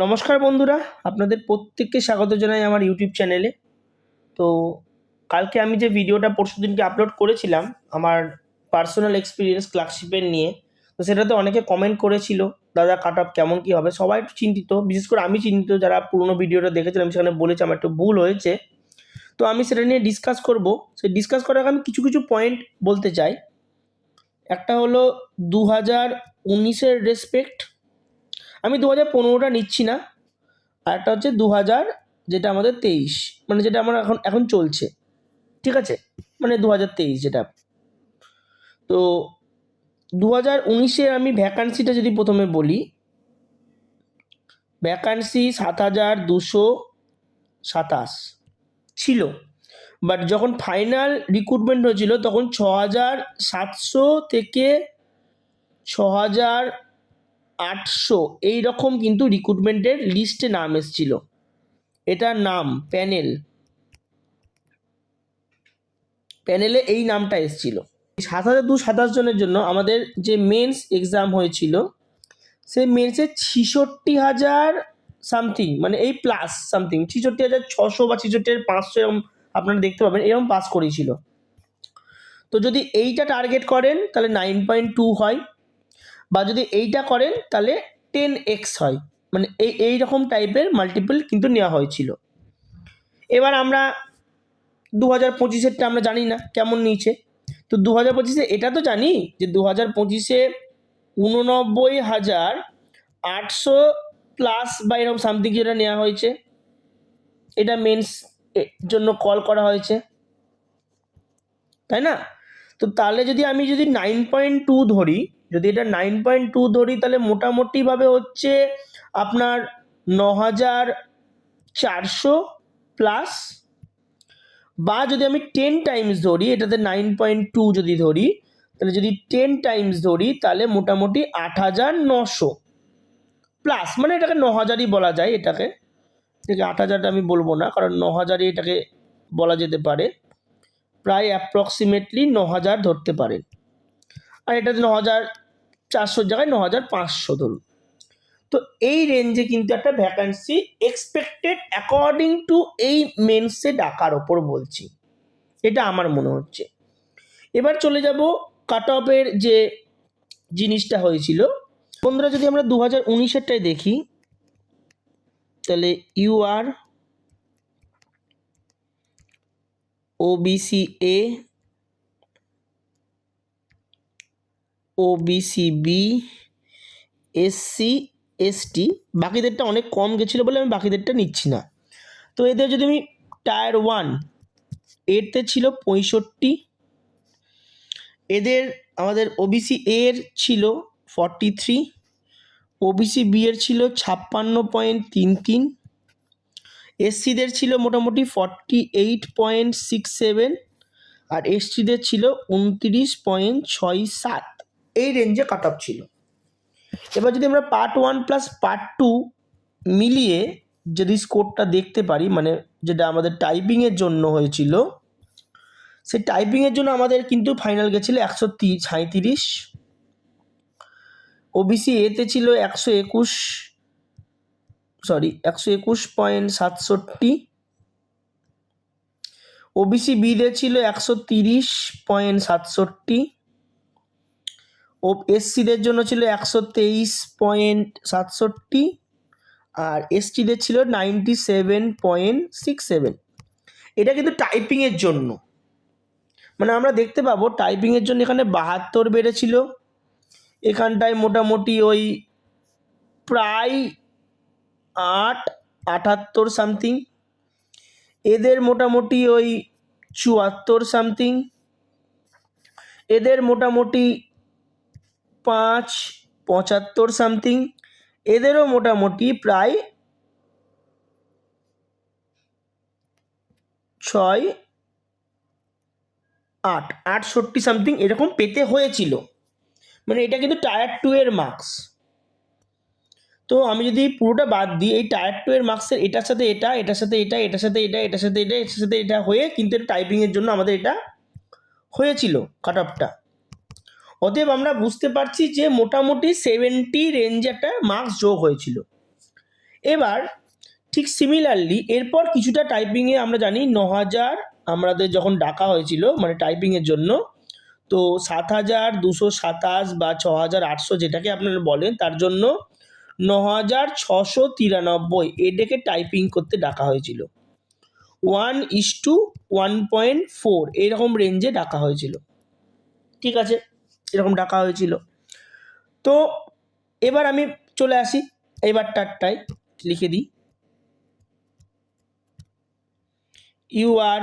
নমস্কার বন্ধুরা, আপনাদের প্রত্যেককে স্বাগত জানাই আমার ইউটিউব চ্যানেলে তো কালকে আমি যে ভিডিওটা পরশু দিনকে আপলোড করেছিলাম, আমার পার্সোনাল এক্সপিরিয়েন্স ক্লার্কশিপের নিয়ে, তো সেটাতে অনেকে কমেন্ট করেছিল, দাদা কাট অফ কেমন কী হবে? সবাই একটু চিন্তিত, বিশেষ করে আমি চিন্তিত, যারা পুরনো ভিডিওটা দেখেছিলাম সেখানে বলেছি, আমার একটু ভুল হয়েছে। তো আমি সেটা নিয়ে ডিসকাস করব। সেই ডিসকাস করার আগে আমি কিছু কিছু পয়েন্ট বলতে চাই। একটা হলো দু হাজার উনিশের রেসপেক্ট আমি দু হাজার পনেরোটা নিচ্ছি না, আর একটা হচ্ছে দু হাজার যেটা আমাদের তেইশ মানে যেটা আমার এখন এখন চলছে, ঠিক আছে? মানে দু হাজার তেইশ যেটা। তো দু হাজার উনিশে আমি ভ্যাকান্সিটা যদি প্রথমে বলি ভ্যাকান্সি সাত হাজার দুশো সাতাশ ছিল বাট যখন ফাইনাল রিক্রুটমেন্ট হয়েছিল তখন ছ হাজার সাতশো থেকে ছ হাজার আটশো। এই রকম কিন্তু রিক্রুটমেন্টের লিস্টে নাম এসেছিল। এটার নাম প্যানেল প্যানেলে এই নামটা এসেছিল। সাত হাজার দু সাতাশ জনের জন্য আমাদের যে মেন্স এক্সাম হয়েছিল, সেই মেন্সে ছিষট্টি হাজার সামথিং মানে এই প্লাস সামথিং ছিষট্টি হাজার ছশো বা ছিষট্টি হাজার পাঁচশো এরকম আপনারা দেখতে পাবেন, এরকম পাস করেছিল। তো যদি এইটা টার্গেট করেন, তাহলে নাইন পয়েন্ট টু হয়। বা যদি এইটা করেন, তাহলে টেন এক্স হয়। মানে এই এই রকম টাইপের মাল্টিপল কিন্তু নেওয়া হয়েছিল। এবার আমরা দু হাজার পঁচিশেরটা আমরা জানি না কেমন নিয়েছে। তো দু হাজার পঁচিশে এটা তো জানি যে দু হাজার পঁচিশে উননব্বই হাজার আটশো প্লাস বা এরকম সামথিং যেটা নেওয়া হয়েছে। এটা মেন্স জন্য কল করা হয়েছে। তাই না? তো তাহলে যদি আমি যদি নাইন পয়েন্ট টু ধরি যদি এটা নাইন পয়েন্ট টু ধরি তাহলে মোটামুটিভাবে হচ্ছে আপনার ন হাজার চারশো প্লাস বা যদি আমি টেন টাইমস ধরি, এটাতে নাইন পয়েন্ট টু যদি ধরি, তাহলে যদি টেন টাইমস ধরি, তাহলে মোটামুটি আট হাজার নশো প্লাস মানে এটাকে ন হাজারই বলা যায় এটাকে। এটাকে আট হাজারটা আমি বলব না, কারণ ন হাজারই এটাকে বলা যেতে পারে। প্রায় অ্যাপ্রক্সিমেটলি ন হাজার ধরতে পারেন। আর এটাতে ন হাজার চারশোর জায়গায় ন হাজার পাঁচশো ধরুন। তো এই রেঞ্জে কিন্তু একটা ভ্যাকান্সি এক্সপেক্টেড অ্যাকর্ডিং টু এই মেন্সে ডাকার ওপর বলছি। এটা আমার মনে হচ্ছে। এবার চলে যাব কাট অফের যে জিনিসটা হয়েছিল। বন্ধুরা, যদি আমরা দু হাজার উনিশেরটাই দেখি, তাহলে U R OBC A OBC B SC ST বাকিদেরটা অনেক কম গেছিল বলে আমি বাকিদেরটা নিচ্ছি না। তো এদের যদি আমি টায়ার ওয়ান, এরতে ছিল পঁয়ষট্টি। এদের আমাদের ওবিসি এর ছিল ফর্টি থ্রি ওবিসি বি এর ছিল ছাপ্পান্ন পয়েন্ট তিন তিন। এসসিদের ছিল মোটামুটি forty eight point six seven আর এসটিদের ছিল উনত্রিশ পয়েন্ট ছয় সাত। এই রেঞ্জে কাট অফ ছিল। এবার যদি আমরা part one plus part two মিলিয়ে যদি স্কোরটা দেখতে পারি মানে যেটা আমাদের টাইপিংয়ের জন্য হয়েছিল, সেই টাইপিংয়ের জন্য আমাদের কিন্তু ফাইনাল গেছিল একশো সাঁত্রিশ ওবিসি এতে ছিল একশো একুশ সরি একশো একুশ পয়েন্ট সাতষট্টি। ওবিসি বিতে ছিল একশো তিরিশ পয়েন্ট সাতষট্টি। ও এসসিদের জন্য ছিল একশো তেইশ পয়েন্ট সাতষট্টি আর এসটিদের ছিল ninety seven point six seven. এটা কিন্তু টাইপিংয়ের জন্য। মানে আমরা দেখতে পাবো টাইপিংয়ের জন্য এখানে বাহাত্তর বেড়েছিল। এখানটায় মোটামুটি ওই প্রায় আট, আটাত্তর সামথিং এদের মোটামুটি ওই চুয়াত্তর সামথিং এদের মোটামুটি পাঁচ, পঁচাত্তর সামথিং এদেরও মোটামুটি প্রায় ছয়, আট, আটষট্টি সামথিং এরকম পেতে হয়েছিল। মানে এটা কিন্তু টায়ার টু এর মার্কস তো আমি যদি পুরোটা বাদ দিই, এই টায়ার টু এর মার্কসের এটার সাথে এটা, এটার সাথে এটা, এটার সাথে এটা, এটার সাথে এটা, এটার সাথে এটা হয়ে কিন্তু টাইপিংয়ের জন্য আমাদের এটা হয়েছিল কাট অফটা অতএব আমরা বুঝতে পারছি যে মোটামুটি সেভেন্টি রেঞ্জে একটা মার্কস যোগ হয়েছিল। এবার ঠিক সিমিলারলি এরপর কিছুটা টাইপিংয়ে আমরা জানি ন হাজার আমাদের যখন ডাকা হয়েছিল মানে টাইপিংয়ের জন্য, তো সাত হাজার দুশো সাতাশ বা ছ হাজার আটশো যেটাকে আপনারা বলেন, তার জন্য ন হাজার ছশো তিরানব্বই এ ডেকে টাইপিং করতে ডাকা হয়েছিল। One is to one point four এরকম রেঞ্জে ডাকা হয়েছিল। ঠিক আছে? এরকম ডাকা হয়েছিল। তো এবার আমি চলে আসি, এবার এবারটারটায় লিখে দিই। ইউ আর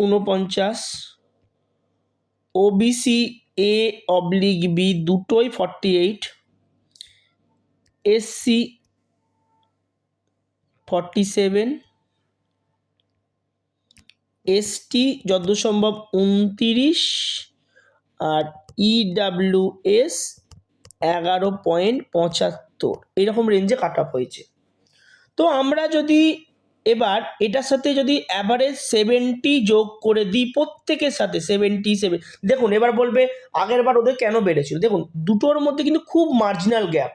ঊনপঞ্চাশ। ওবিসি এ অবলিক বি দুটোই forty eight SC forty seven ST যত সম্ভব উনতিরিশ আর E ইডাব্লিউএস এগারো পয়েন্ট পঁচাত্তর। এরকম রেঞ্জে কাট অফ হয়েছে। তো আমরা যদি এবার এটার সাথে যদি অ্যাভারেজ সেভেন্টি যোগ করে দিই প্রত্যেকের সাথে সেভেন্টি সেভেন দেখুন, এবার বলবে আগের বার ওদের কেন বেড়েছিল? দেখুন, দুটোর মধ্যে কিন্তু খুব মার্জিনাল গ্যাপ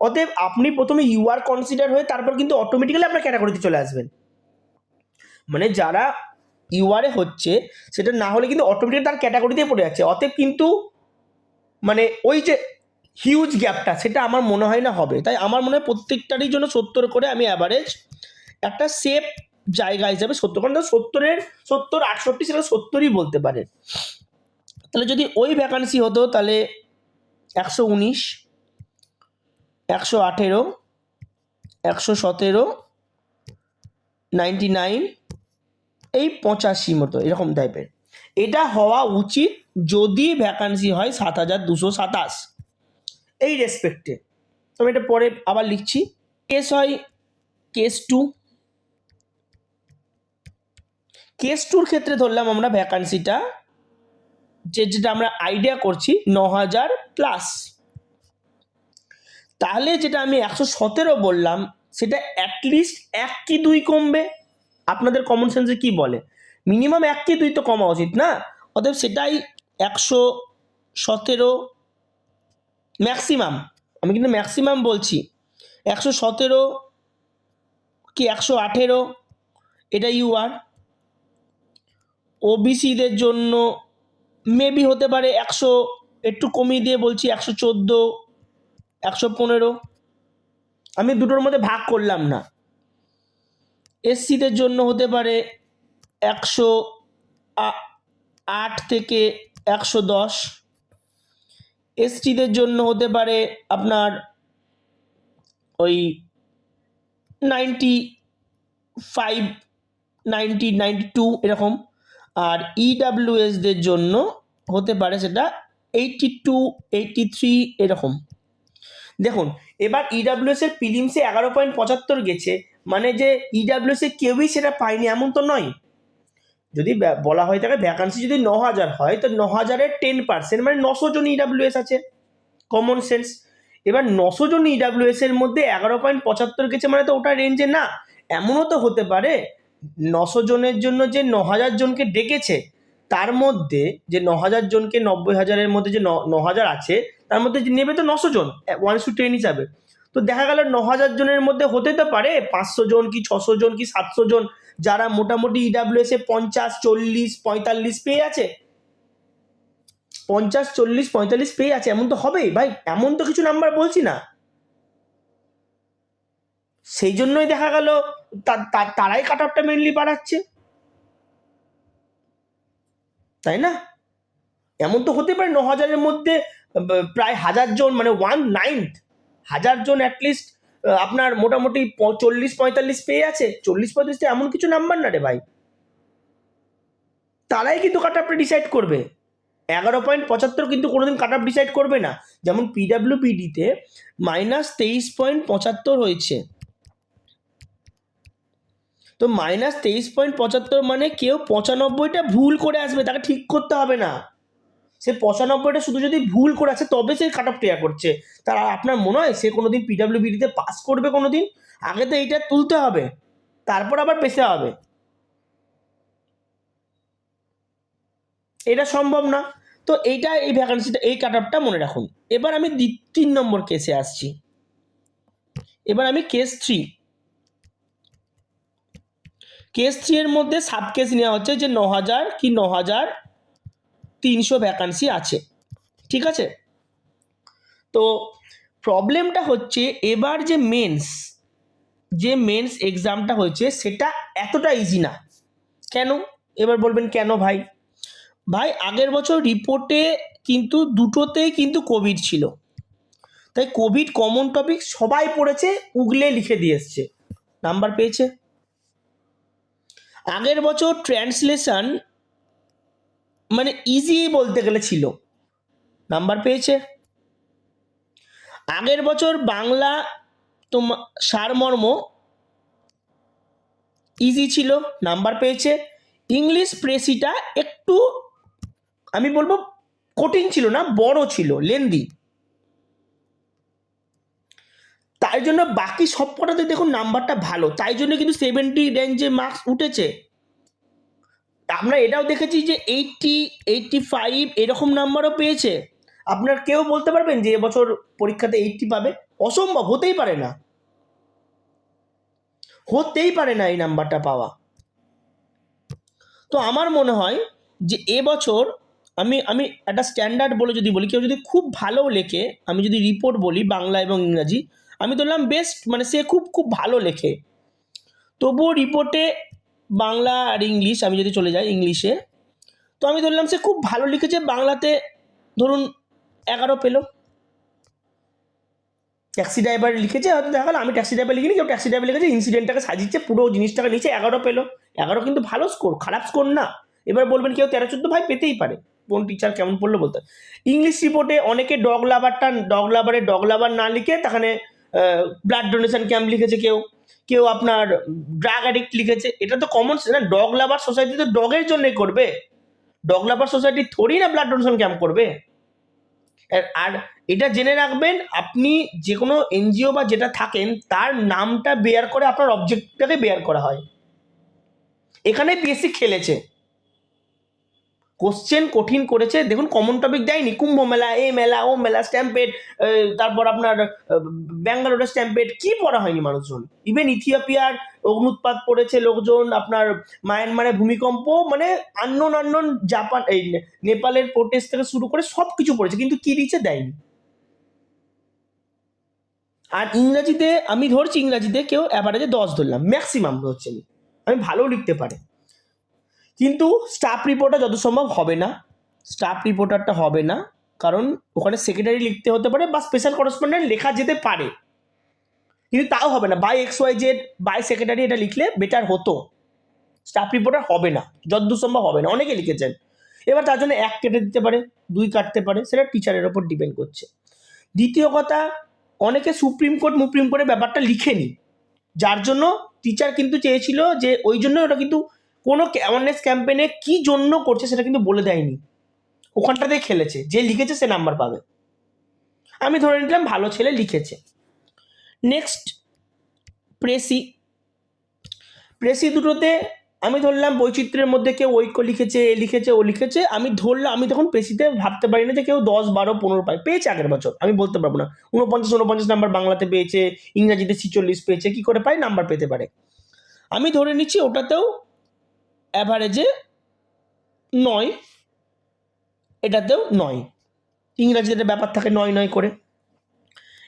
অতএব আপনি প্রথমে ইউআর কনসিডার হয়ে তারপর কিন্তু অটোমেটিক্যালি আপনার ক্যাটাগরিতে চলে আসবেন। মানে যারা ইউআরএ হচ্ছে, সেটা না হলে কিন্তু অটোমেটিক তার ক্যাটাগরিতে পড়ে যাচ্ছে। অতএব কিন্তু মানে ওই যে হিউজ গ্যাপটা সেটা আমার মনে হয় না হবে। তাই আমার মনে হয় প্রত্যেকটারই জন্য সত্তর করে আমি অ্যাভারেজ একটা সেফ জায়গা হিসাবে সত্তর, কারণ সত্তরের, সত্তর, আটষট্টি সেটা সত্তরই বলতে পারে। তাহলে যদি ওই ভ্যাকান্সি হতো, তাহলে একশো উনিশ, একশো আঠেরো, একশো সতেরো নাইনটি নাইন এই পঁচাশি মতো, এরকম টাইপের এটা হওয়া উচিত যদি ভ্যাকান্সি হয় সাত হাজার দুশো সাতাশ। এই রেসপেক্টে তো আমি এটা পরে আবার লিখছি। কেস হয় কেস টু। কেস টুর ক্ষেত্রে ধরলাম আমরা ভ্যাকান্সিটা যে যেটা আমরা আইডিয়া করছি ন হাজার প্লাস তাহলে যেটা আমি একশো সতেরো বললাম, সেটা অ্যাটলিস্ট এক কি দুই কমবে। আপনাদের কমন সেন্সে কি বলে? মিনিমাম এক কি দুই তো কমা উচিত না? অতএব সেটাই একশো সতেরো ম্যাক্সিমাম আমি কিন্তু ম্যাক্সিমাম বলছি। একশো সতেরো কি একশো আঠেরো? এটা ইউ ইউআর ওবিসিদের জন্য মেবি হতে পারে একশো, একটু কমিয়ে দিয়ে বলছি একশো চোদ্দ, একশো পনেরো। আমি দুটোর মধ্যে ভাগ করলাম না। এসসিদের জন্য হতে পারে একশো আট থেকে একশো দশ। এসটিদের জন্য হতে পারে আপনার ওই ninety five, ninety ninety two এরকম। আর ইডাব্লিউএসদের জন্য হতে পারে সেটা এইটটি টু, এইটটি থ্রি এরকম। দেখুন, এবার ইডাব্লিউএস এর প্রিলিমসে এগারো পয়েন্ট পঁচাত্তর গেছে। মানে যে ইডাব্লিউএস এ কেউই সেটা পায়নি, এমন তো নয়। যদি বলা হয় থাকে ভ্যাকান্সি যদি ন হাজার হয়, তো ন হাজারের টেন পার্সেন্ট মানে নশো জন ইডাব্লিউএস আছে। কমন সেন্স এবার নশো জন ইডাব্লিউএস এর মধ্যে এগারো পয়েন্ট পঁচাত্তর গেছে মানে তো ওটা রেঞ্জে না। এমনও তো হতে পারে, নশো জনের জন্য যে ন হাজার জনকে ডেকেছে, তার মধ্যে যে ন হাজার জনকে নব্বই হাজারের মধ্যে যে ন- হাজার আছে, তার মধ্যে নেবে তো নশো জন ওয়ান টু টেন হিসাবে। তো দেখা গেল ন হাজার জনের মধ্যে হতে তো পারে, পাঁচশো জন কি ছশো জন কি সাতশো জন, যারা মোটামুটি ইডাব্লিউএস এ পঞ্চাশ, চল্লিশ, পঁয়তাল্লিশ পেয়ে আছে। পঞ্চাশ, চল্লিশ, পঁয়তাল্লিশ পেয়ে আছে, এমন তো হবেই ভাই, এমন তো কিছু নাম্বার বলছি না। সেই জন্যই দেখা গেল তারাই কাট অফটা মেনলি বাড়াচ্ছে। তাই না? এমন তো হতে পারে ন হাজারের মধ্যে প্রায় হাজার জন মানে ওয়ান নাইনথ হাজার জন অ্যাটলিস্ট আপনার মোটামুটি চল্লিশ, পঁয়তাল্লিশ পেয়ে আছে। চল্লিশ, পঁয়তাল্লিশ এমন কিছু নাম্বার না রে ভাই। তারাই কিন্তু কাট আপটা ডিসাইড করবে। এগারো পয়েন্ট পঁচাত্তর কিন্তু কোনোদিন কাট আপ ডিসাইড করবে না। যেমন পিডাব্লিউ পিডিতে মাইনাস তেইশ পয়েন্ট পঁচাত্তর হয়েছে। তো মাইনাস তেইশ পয়েন্ট পঁচাত্তর মানে কেউ পঁচানব্বইটা ভুল করে আসবে, তাকে ঠিক করতে হবে না। সে পঁচানব্বইটা শুধু যদি ভুল করে আছে তবে সে কাট অফ ক্লিয়ার করছে। তার আপনার মনে হয় সে কোনোদিন পিডাব্লিউ বিডিতে পাস করবে কোনো দিন আগে তো এইটা তুলতে হবে, তারপর আবার পেশে হবে। এটা সম্ভব না। তো এইটা, এই ভ্যাকান্সিটা এই কাট অফটা মনে রাখুন। এবার আমি তিন নম্বর কেসে আসছি। এবার আমি কেস থ্রি কেস থ্রি এর মধ্যে সাব কেস নেওয়া হচ্ছে যে ন হাজার কি ন হাজার তিনশো ভ্যাকান্সি আছে। ঠিক আছে? তো প্রবলেমটা হচ্ছে এবার যে মেন্স যে মেন্স এক্সামটা হয়েছে, সেটা এতটা ইজি না। কেন? এবার বলবেন কেন ভাই? ভাই, আগের বছর রিপোর্টে কিন্তু দুটোতেই কিন্তু কোভিড ছিল। তাই কোভিড কমন টপিক সবাই পড়েছে, উগলে লিখে দিয়ে এসছে। নাম্বার পেয়েছে। আগের বছর ট্রান্সলেশন মানে ইজি বলতে গেলে ছিল। নাম্বার পেয়েছে? আগের বছর বাংলা তোমার সারমর্ম ইজি ছিল নাম্বার পেয়েছে। ইংলিশ প্রেসিটা একটু, আমি বলব কঠিন ছিল না, বড় ছিল লেন্দি তাই জন্য বাকি সব কটাতে দেখুন নাম্বারটা ভালো। তাই জন্য কিন্তু সেভেন্টি রেঞ্জে মার্কস উঠেছে। আমরা এটাও দেখেছি যে এইটটি এইটটি ফাইভ এরকম নাম্বারও পেয়েছে। আপনার কেউ বলতে পারবেন যে এবছর পরীক্ষাতে এইটটি পাবে? অসম্ভব, হতেই পারে না। হতেই পারে না এই নাম্বারটা পাওয়া। তো আমার মনে হয় যে এবছর আমি আমি একটা স্ট্যান্ডার্ড বলে যদি বলি, কেউ যদি খুব ভালো লেখে, আমি যদি রিপোর্ট বলি বাংলা এবং ইংরাজি, আমি ধরলাম বেস্ট মানে সে খুব খুব ভালো লেখে। তবুও রিপোর্টে বাংলা আর ইংলিশ, আমি যদি চলে যাই ইংলিশে, তো আমি ধরলাম সে খুব ভালো লিখেছে, বাংলাতে ধরুন এগারো পেল। ট্যাক্সি ড্রাইভার লিখেছে, হয়তো দেখা গেলো, আমি ট্যাক্সি ড্রাইভার লিখিনি, কেউ ট্যাক্সি ড্রাইভার লিখেছে, ইনসিডেন্টটাকে সাজিয়েছে, পুরো জিনিসটাকে নিচে এগারো পেল। এগারো কিন্তু ভালো স্কোর খারাপ স্কোর না। এবার বলবেন কেউ তেরো, চোদ্দ, ভাই পেতেই পারে। কোন টিচার কেমন পড়ল বলতে ইংলিশ রিপোর্টে অনেকে ডগ লাভারটা ডগ লাভারে ডগ লাভার না লিখে, তাখানে ব্লাড ডোনেশন ক্যাম্প লিখেছে কেউ। কেউ আপনার ড্রাগ অ্যাডিক্ট লিখেছে, এটা তো কমন না? ডগ লাভার সোসাইটি তো ডগের জন্যই করবে। ডগ লাভার সোসাইটি থোড়ি না ব্লাড ডোনেশন ক্যাম্প করবে। আর- এটা জেনে রাখবেন, আপনি যে কোনো এনজিও বা যেটা থাকেন, তার নামটা বেয়ার করে আপনার অবজেক্টটাকে বেয়ার করা হয়। এখানে বেশি খেলেছে। কোশ্চেন কঠিন করেছে। দেখুন কমন টপিক দেয়নি। কুম্ভ মেলা, এ মেলা, ও মেলা স্ট্যাম্পেড তারপর আপনার ব্যাঙ্গালোরের স্ট্যাম্পেড কি পড়া হয়নি মানুষজন? ইভেন ইথিওপিয়ার অগ্নুৎপাত পড়েছে লোকজন, আপনার মায়ানমারে ভূমিকম্প মানে আননোন আননোন জাপান এই নেপালের প্রোটেস্ট থেকে শুরু করে সব কিছু পড়েছে, কিন্তু কি দিচ্ছে দেয়নি। আর ইংরাজিতে, আমি ধরছি ইংরাজিতে, কেউ অ্যাভারেজে দশ ধরলাম ম্যাক্সিমাম ধরছি আমি আমি ভালো লিখতে পারে। কিন্তু স্টাফ রিপোর্টার যত সম্ভব হবে না। স্টাফ রিপোর্টারটা হবে না, কারণ ওখানে সেক্রেটারি লিখতে হতে পারে বা স্পেশাল করেসপন্ডেন্ট লেখা যেতে পারে। কিন্তু তাও হবে না by X Y Z by secretary এটা লিখলে বেটার হতো। স্টাফ রিপোর্টার হবে না যতদূর সম্ভব হবে না। অনেকে লিখেছেন, এবার তার জন্য এক কেটে দিতে পারে, দুই কাটতে পারে, সেটা টিচারের ওপর ডিপেন্ড করছে। দ্বিতীয় কথা, অনেকে সুপ্রিম কোর্ট, মুপ্রিম কোর্টের ব্যাপারটা লিখেনি, যার জন্য টিচার কিন্তু চেয়েছিল যে ওই জন্য ওটা কিন্তু কোনো অ্যাওয়ারনেস ক্যাম্পেনে কি জন্য করছে সেটা কিন্তু বলে দেয়নি। ওখানটাতে খেলেছে, যে লিখেছে সে নাম্বার পাবে। আমি ধরে নিলাম ভালো ছেলে লিখেছে। Next precis. প্রেসি দুটোতে আমি ধরলাম বৈচিত্র্যের মধ্যে কেউ ঐক্য লিখেছে, এ লিখেছে, ও লিখেছে। আমি ধরলাম আমি তখন প্রেসিতে ভাবতে পারি না যে কেউ দশ, বারো, পনেরো পায়, পেয়েছে আগের বছর। আমি বলতে পারব না। উনপঞ্চাশ উনপঞ্চাশ নাম্বার বাংলাতে পেয়েছে, ইংরাজিতে ছিচল্লিশ পেয়েছে, কি করে পায়? নাম্বার পেতে পারে। আমি ধরে নিচ্ছি ওটাতেও অ্যাভারেজে নয়, এটাতেও নয়। ইংরাজিতে একটা ব্যাপার থাকে, নয় নয় করে।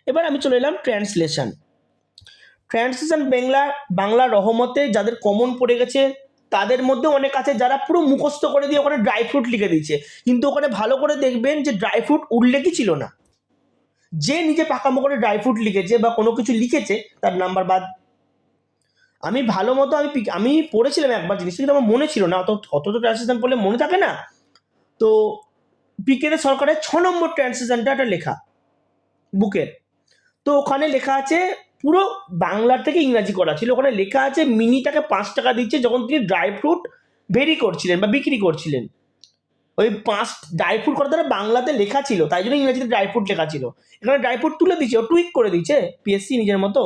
এবার আমি চলে এলাম ট্রান্সলেশন। ট্রান্সলেশন বাংলা বাংলা রহমতে যাদের কমন পড়ে গেছে, তাদের মধ্যে অনেক আছে যারা পুরো মুখস্থ করে দিয়ে ওখানে ড্রাই ফ্রুট লিখে দিয়েছে। কিন্তু ওখানে ভালো করে দেখবেন যে ড্রাই ফ্রুট উল্লেখই ছিল না। যে নিজে পাকামো করে ড্রাই ফ্রুট লিখেছে বা কোনো কিছু লিখেছে, তার নাম্বার বাদ আমি ভালো মতো আমি আমি পড়েছিলাম একবার জিনিসটা, কিন্তু আমার মনে ছিল না। অত অত তো ট্রান্সলেশন পড়লে মনে থাকে না? তো পিকেতে সরকারের ছ নম্বর ট্রান্সলেশনটা একটা লেখা, বুকের। তো ওখানে লেখা আছে, পুরো বাংলার থেকে ইংরাজি করা ছিল। ওখানে লেখা আছে, মিনিটাকে পাঁচ টাকা দিচ্ছে যখন তিনি ড্রাই ফ্রুট ভেরি করছিলেন বা বিক্রি করছিলেন। ওই পাঁচ ড্রাই ফ্রুট কথাটা বাংলাতে লেখা ছিল, তাই জন্য ইংরাজিতে ড্রাই ফ্রুট লেখা ছিল। এখানে ড্রাই ফ্রুট তুলে দিচ্ছে, ও টুইক করে দিচ্ছে পিএসসি নিজের মতো।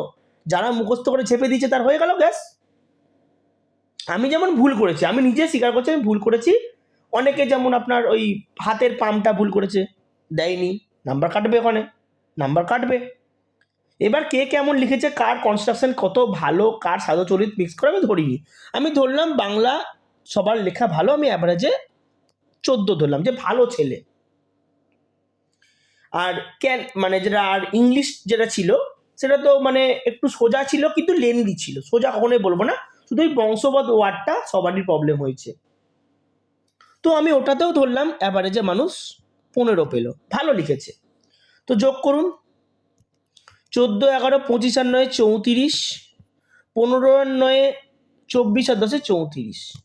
যারা মুখস্থ করে ছেপে দিচ্ছে তার হয়ে গেল গ্যাস। আমি যেমন ভুল করেছি, আমি নিজে স্বীকার করছি, আমি ভুল করেছি। অনেকে যেমন আপনার ওই হাতের পাম্পটা ভুল করেছে, দেয়নি। নাম্বার কাটবে ওখানে, নাম্বার কাটবে। এবার কে কেমন লিখেছে, কার কনস্ট্রাকশন কত ভালো, কার সাধুচরিত মিক্স করে, আমি ধরিনি। আমি ধরলাম বাংলা সবার লেখা ভালো, আমি অ্যাভারেজে চোদ্দ ধরলাম, যে ভালো ছেলে। আর ক্যান মানে যেটা, আর ইংলিশ যেটা ছিল সেটা তো মানে একটু সোজা ছিল, কিন্তু লেন্দি ছিল। সোজা কখনোই বলব না। শুধু ওই বংশবদ ওয়ার্ডটা সবারই প্রবলেম হয়েছে। তো আমি ওটাতেও ধরলাম অ্যাভারেজে মানুষ পনেরো পেল। ভালো লিখেছে। তো যোগ করুন। চোদ্দ, এগারো, পঁচিশ আর নয়, চৌত্রিশ। পনেরো আর নয়, চব্বিশ আর দশে চৌত্রিশ।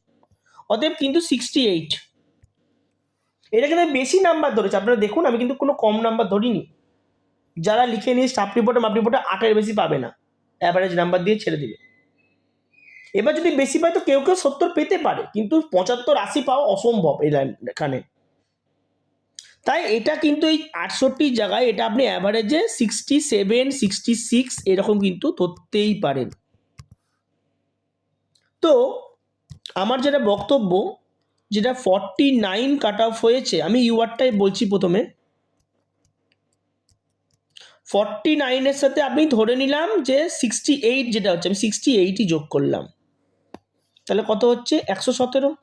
অতএব কিন্তু সিক্সটি এইট এটা কিন্তু বেশি নাম্বার ধরেছে। আপনারা দেখুন, আমি কিন্তু কোনো কম নাম্বার ধরিনি। যারা লিখে নিয়ে স্টাফ রিপোর্টে মাপ রিপোর্টে আটের বেশি পাবে না। অ্যাভারেজ নাম্বার দিয়ে ছেড়ে দিবে। এবার যদি বেশি পায় তো কেউ কেউ সত্তর পেতে পারে, কিন্তু পঁচাত্তর আশি পাওয়া অসম্ভব এই এখানে। তাই এটা কিন্তু এই আটষট্টির জায়গায় এটা আপনি অ্যাভারেজে সিক্সটি সেভেন সিক্সটি সিক্স এরকম কিন্তু ধরতেই পারেন। তো আমার যেটা বক্তব্য, যেটা ফর্টি নাইন কাট অফ হয়েছে, আমি ইউআরটাই বলছি প্রথমে। ফর্টি নাইনের সাথে আপনি ধরে নিলাম যে সিক্সটি এইট যেটা হচ্ছে, আমি সিক্সটি এইটই যোগ করলাম। তাহলে কত হচ্ছে? একশো সতেরো।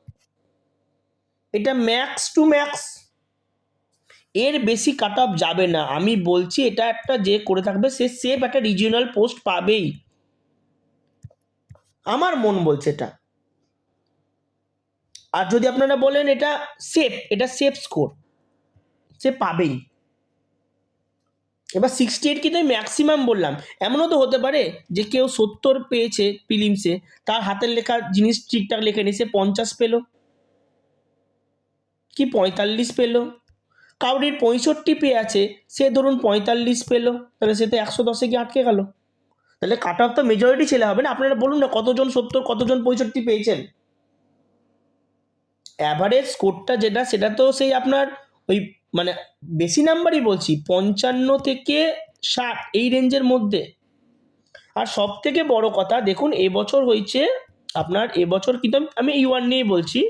এটা ম্যাক্স টু ম্যাক্স এর বেশি কাট অফ যাবে না। আমি বলছি এটা একটা যে করে থাকবে, সে সেফ একটা রিজিওনাল পোস্ট পাবেই। আমার মন বলছে এটা। আর যদি আপনারা বলেন এটা সেফ এটা সেফ স্কোর সে পাবেই। এবার সিক্সটি এইট কিন্তু আমি ম্যাক্সিমাম বললাম। এমনও তো হতে পারে যে কেউ সত্তর পেয়েছে ফিলিমসে তার হাতের লেখা জিনিস ঠিকঠাক লেখে নি, সে পঞ্চাশ পেল। কি পঁয়তাল্লিশ পেল? কাউরির পঁয়ষট্টি পেয়ে আছে, সে ধরুন পঁয়তাল্লিশ পেল, তাহলে সে তো একশো দশে গিয়ে আটকে গেল। তাহলে কাট অফ তো মেজরিটি ছেলে হবে না? আপনারা বলুন না কতজন সত্তর, কতজন পঁয়ষট্টি পেয়েছেন? অ্যাভারেজ স্কোরটা যেটা, সেটা তো সেই আপনার ওই মানে বেশি নাম্বারই বলছি, পঞ্চান্ন থেকে ষাট, এই রেঞ্জের মধ্যে। আর সব থেকে বড় কথা, দেখুন, এবছর হয়েছে আপনার, এবছর কিন্তু আমি- ইউআর নিয়েই বলছি,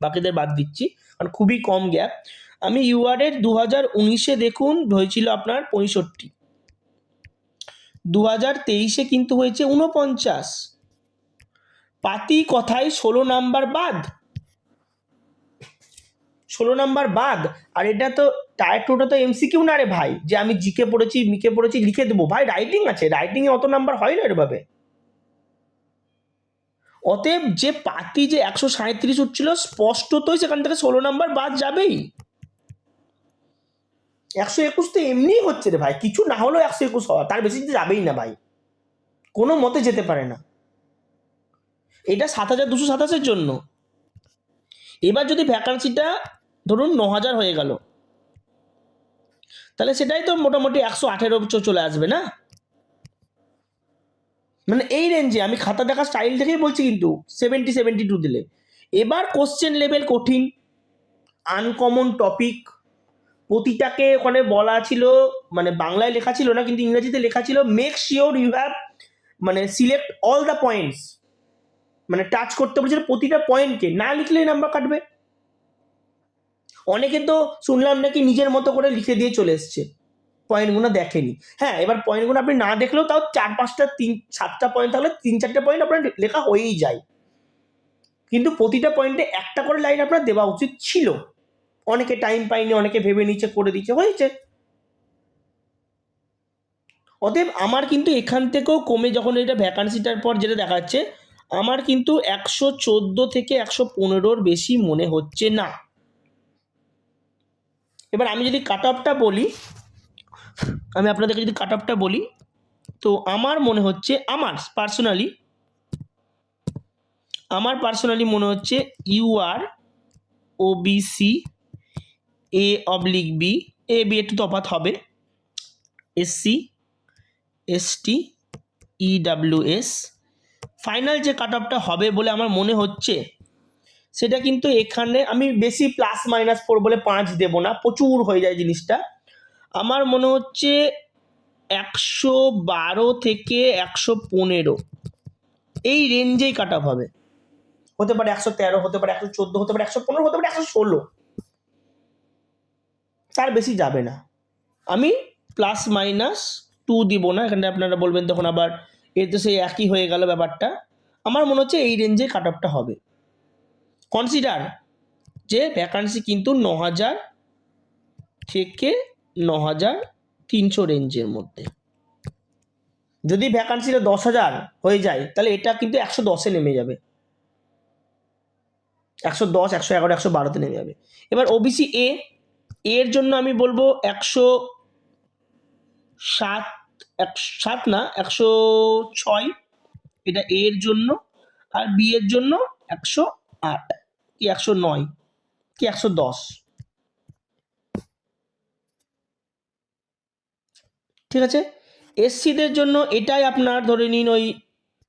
বাকিদের বাদ দিচ্ছি, কারণ খুবই কম গ্যাপ আমি ইউআরের দু হাজার উনিশে দেখুন, হয়েছিল আপনার পঁয়ষট্টি। দু হাজার তেইশে কিন্তু হয়েছে উনপঞ্চাশ পাতি কথায় ষোলো নাম্বার বাদ। ষোলো নাম্বার বাদ আর এটা তো টায়ার টুটা তো এমসিকিউ না রে ভাই। যে আমি জিকে পড়েছি মিকে পড়েছি, লিখে দেবো। ভাই রাইটিং আছে। রাইটিংয়ে অত নাম্বার হয় না এরভাবে অতএব যে পাতি যে একশো সাঁত্রিশ উঠছিল, স্পষ্টতই সেখান থেকে ষোলো নাম্বার বাদ যাবেই। একশো একুশ তো এমনিই হচ্ছে রে ভাই। কিছু না হলেও একশো একুশ হওয়া, তার বেশি যাবেই না ভাই। কোনো মতে যেতে পারে না। এটা সাত হাজার দুশো সাতাশের জন্য। এবার যদি ভ্যাকান্সিটা ধরুন ন হাজার হয়ে গেল। তাহলে সেটাই তো মোটামুটি একশো আঠেরো চলে আসবে না? মানে এই রেঞ্জে আমি খাতা দেখা স্টাইল দেখেই বলছি কিন্তু সেভেন্টি সেভেন্টি টু দিলে। এবার কোশ্চেন লেভেল কঠিন আনকমন টপিক প্রতিটাকে ওখানে বলা ছিল মানে বাংলায় লেখা ছিল না, কিন্তু ইংরেজিতে লেখা ছিল মেক শিওর ইউ হ্যাভ মানে সিলেক্ট অল দ্য পয়েন্টস মানে টাচ করতে বলেছিল প্রতিটা পয়েন্টকে না লিখলেই নাম্বার কাটবে। অনেকে তো শুনলাম নাকি নিজের মতো করে লিখে দিয়ে চলে এসছে। পয়েন্টগুলো দেখেনি। হ্যাঁ এবার পয়েন্টগুলো আপনি না দেখলেও তাও চার পাঁচটা, তিন, সাতটা পয়েন্ট থাকলে তিন, চারটে পয়েন্ট আপনার লেখা হয়েই যায়। কিন্তু প্রতিটা পয়েন্টে একটা করে লাইন আপনার দেওয়া উচিত ছিল। অনেকে টাইম পায়নি, অনেকে ভেবে নিচ্ছে করে দিচ্ছে হয়েছে। অতএব আমার কিন্তু এখান থেকেও কমে যখন এটা ভ্যাকান্সিটার পর যেটা দেখাচ্ছে, আমার কিন্তু একশো চোদ্দ থেকে একশো পনেরোর বেশি মনে হচ্ছে না। এবার আমি যদি কাট অফটা বলি, আমি আপনাদেরকে যদি কাট অফটা বলি, তো আমার মনে হচ্ছে আমার পার্সোনালি আমার পার্সোনালি মনে হচ্ছে U R UR OBC A oblique B A B একটু তফাৎ হবে এসসি এসটি ইডাব্লিউএস ফাইনাল যে কাট অফটা হবে বলে আমার মনে হচ্ছে সেটা কিন্তু এখানে আমি বেশি প্লাস মাইনাস ফোর বলে পাঁচ দেবো না, প্রচুর হয়ে যায় জিনিসটা। আমার মনে হচ্ছে একশো বারো থেকে একশো পনেরো, এই রেঞ্জেই কাট হবে। হতে পারে একশো তেরো, হতে পারে একশো চোদ্দ, হতে পারে একশো পনেরো, হতে পারে একশো ষোলো। তার বেশি যাবে না। আমি প্লাস মাইনাস টু দিব না, এখানে আপনারা বলবেন তখন আবার এ তো সেই একই হয়ে গেল ব্যাপারটা। আমার মনে হচ্ছে এই রেঞ্জে কাট হবে। কনসিডার যে ভ্যাকান্সি কিন্তু ন হাজার থেকে ন হাজার তিনশো রেঞ্জের মধ্যে। যদি ভ্যাকান্সিটা দশ হাজার হয়ে যায়, তাহলে এটা কিন্তু একশো দশে নেমে যাবে। একশো দশ, একশো এগারো, একশো বারোতে নেমে যাবে। এবার ওবিসি এ এর জন্য আমি বলব একশো সাত এক সাত না, একশো ছয়। এটা এর জন্য আর বি এর জন্য একশো আট। কি একশো নয়? কি একশো দশ? ঠিক আছে? এসসিদের জন্য এটাই আপনার ধরে নিন ওই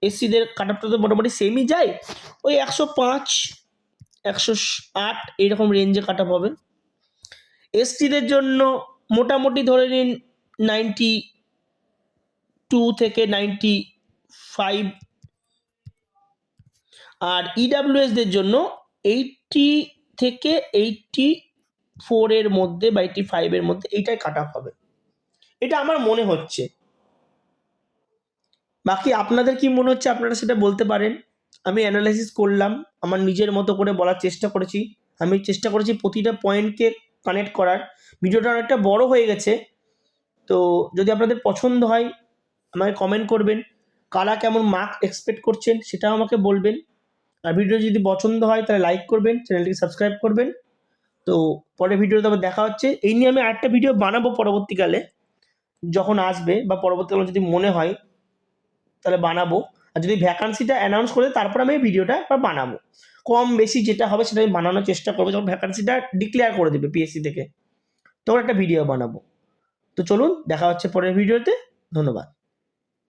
এসসিদের কাট অফটা তো মোটামুটি সেমই যায়। ওই একশো পাঁচ, একশো আট এইরকম রেঞ্জে কাট অফ হবে। এসটিদের জন্য মোটামুটি ধরে নিন নাইনটি টু থেকে নাইনটি ফাইভ আর ইডাব্লিউএসদের জন্য এইটটি থেকে এইটটি ফোরের মধ্যে বা এইটটি ফাইভের মধ্যে এইটাই কাট অফ হবে। এটা আমার মনে হচ্ছে। বাকি আপনাদের কি মনে হচ্ছে আপনারা সেটা বলতে পারেন। আমি অ্যানালাইসিস করলাম, আমার নিজের মতো করে বলার চেষ্টা করেছি। আমি চেষ্টা করেছি প্রতিটা পয়েন্টকে কানেক্ট করার। ভিডিওটা অনেকটা বড় হয়ে গেছে। তো যদি আপনাদের পছন্দ হয় আমাকে কমেন্ট করবেন। কারা কেমন মার্ক এক্সপেক্ট করছেন, সেটাও আমাকে বলবেন। আর ভিডিও যদি পছন্দ হয়, তাহলে লাইক করবেন চ্যানেলটিকে সাবস্ক্রাইব করবেন। তো পরের ভিডিওতে আবার দেখা হচ্ছে। এই নিয়ে আমি আরেকটা ভিডিও বানাবো পরবর্তীকালে। যখন আসবে বা পরবর্তীকালে যদি মনে হয়, তাহলে বানাবো। আর যদি ভ্যাকান্সিটা অ্যানাউন্স করে তারপর আমি ভিডিওটা একবার বানাবো। কম বেশি যেটা হবে, সেটা আমি বানানোর চেষ্টা করব। যখন ভ্যাকান্সিটা ডিক্লেয়ার করে দেবে পিএসসি থেকে, তখন একটা ভিডিও বানাবো। তো চলুন, দেখা হচ্ছে পরের ভিডিওতে ধন্যবাদ।